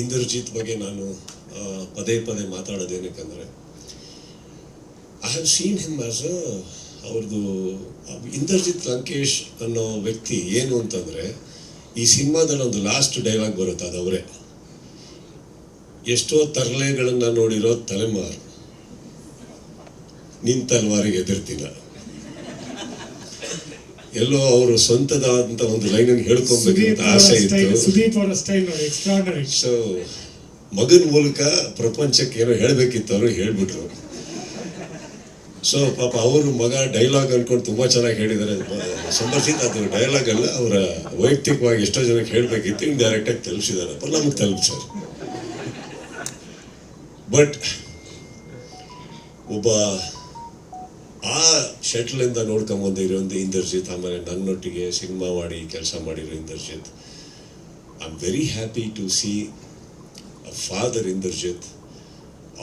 ಇಂದ್ರಜಿತ್ ಬಗ್ಗೆ ನಾನು ಪದೇ ಪದೇ ಮಾತಾಡೋದು ಮಾತಾಡೋದೇನಕ್ಕಂದ್ರೆ I have seen him as uh ಅವ್ರದ್ದು, ಇಂದ್ರಜಿತ್ ಲಂಕೇಶ್ ಅನ್ನೋ ವ್ಯಕ್ತಿ ಏನು ಅಂತಂದರೆ, ಈ ಸಿನಿಮಾದಲ್ಲಿ ಒಂದು ಲಾಸ್ಟ್ ಡೈಲಾಗ್ ಬರುತ್ತೆ, ಅದು ಅವರೇ. ಎಷ್ಟೋ ತರಲೆಗಳನ್ನು ನೋಡಿರೋ ತಲೆಮಾರು ನಿನ್ ತಲೆಮಾರಿಗೆ ಎದುರ್ತಿಲ್ಲ. ಎಲ್ಲೋ ಅವರು ಸ್ವಂತದಾದಂತ ಒಂದು ಲೈನ್ ಹೇಳ್ಕೊಬೇಕು ಸುದೀಪ್ ಅಂತ ಆಸೆ ಇತ್ತು. ಸುದೀಪ್ ಅವರ ಸ್ಟೈಲ್ ಸೊ ಮಗನ ಮೂಲಕ ಪ್ರಪಂಚಕ್ಕೆ ಏನೋ ಹೇಳ್ಬೇಕಿತ್ತು ಅವರು ಹೇಳ್ಬಿಟ್ರು. ಸೊ ಪಾಪ ಅವರು ಮಗ ಡೈಲಾಗ್ ಅನ್ಕೊಂಡು ತುಂಬಾ ಚೆನ್ನಾಗಿ ಹೇಳಿದ್ದಾರೆ. ಸಂಬಂಧಿತ ಅದು ಡೈಲಾಗ್ ಅಲ್ಲ ಅವರ ವೈಯಕ್ತಿಕವಾಗಿ ಎಷ್ಟೋ ಜನಕ್ಕೆ ಹೇಳ್ಬೇಕಿತ್ತು ಇನ್ ಡೈರೆಕ್ಟ್ ಆಗಿ ಅಪ್ಪ ನಮಗೆ ತಲುಪಿಸ್ತಾರೆ ಬಟ್ ಒಬ್ಬ ಆ ಶಟ್ಲಿಂದ ನೋಡ್ಕೊಂಡ್ ಬಂದಿರೋ ಒಂದು ಇಂದರ್ಜಿತ್, ಆಮೇಲೆ ನನ್ನೊಟ್ಟಿಗೆ ಸಿನಿಮಾ ಮಾಡಿ, ಕೆಲಸ ಮಾಡಿರೋ Indrajit. I am very happy to see father Indrajit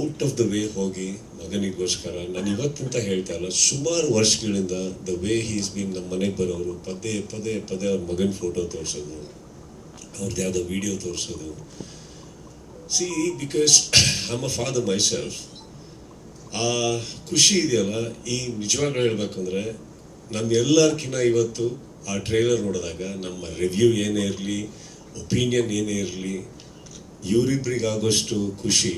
out of the way ಹೋಗಿ ಮಗನಿಗೋಸ್ಕರ. ನಾನು ಇವತ್ತಂತ ಹೇಳ್ತಾ ಇಲ್ಲ, ಸುಮಾರು ವರ್ಷಗಳಿಂದ ದ ವೇ ಹೀಸ್ ಬೀನ್ ನಮ್ಮ ಮನೆಗೆ ಬರೋರು, ಪದೇ ಪದೇ ಪದೇ ಅವ್ರ ಮಗನ ಫೋಟೋ ತೋರಿಸೋದು ಅವ್ರದ್ದು ಯಾವುದೋ ವಿಡಿಯೋ ತೋರಿಸೋದು. See because I uh father myself ಆ ಖುಷಿ ಇದೆಯಲ್ಲ? ಈ ನಿಜವಾಗ್ಲೂ ಹೇಳ್ಬೇಕಂದ್ರೆ ನಮ್ಮೆಲ್ಲರ್ಕಿನ್ನ ಇವತ್ತು ಆ ಟ್ರೈಲರ್ ನೋಡಿದಾಗ ನಮ್ಮ ರಿವ್ಯೂ ಏನೇ ಇರಲಿ ಒಪಿನಿಯನ್ ಏನೇ ಇರಲಿ ಇವರಿಬ್ಬರಿಗಾಗೋಷ್ಟು ಖುಷಿ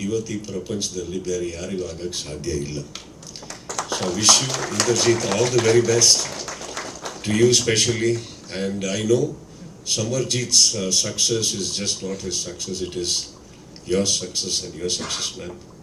ಇವತ್ತು ಈ ಪ್ರಪಂಚದಲ್ಲಿ ಬೇರೆ ಯಾರಿಗೂ ಆಗೋಕ್ಕೆ ಸಾಧ್ಯ ಇಲ್ಲ. So wish you Indrajit all the very best to you specially and I know Samarjit's success is just not his success it is your success and your success man.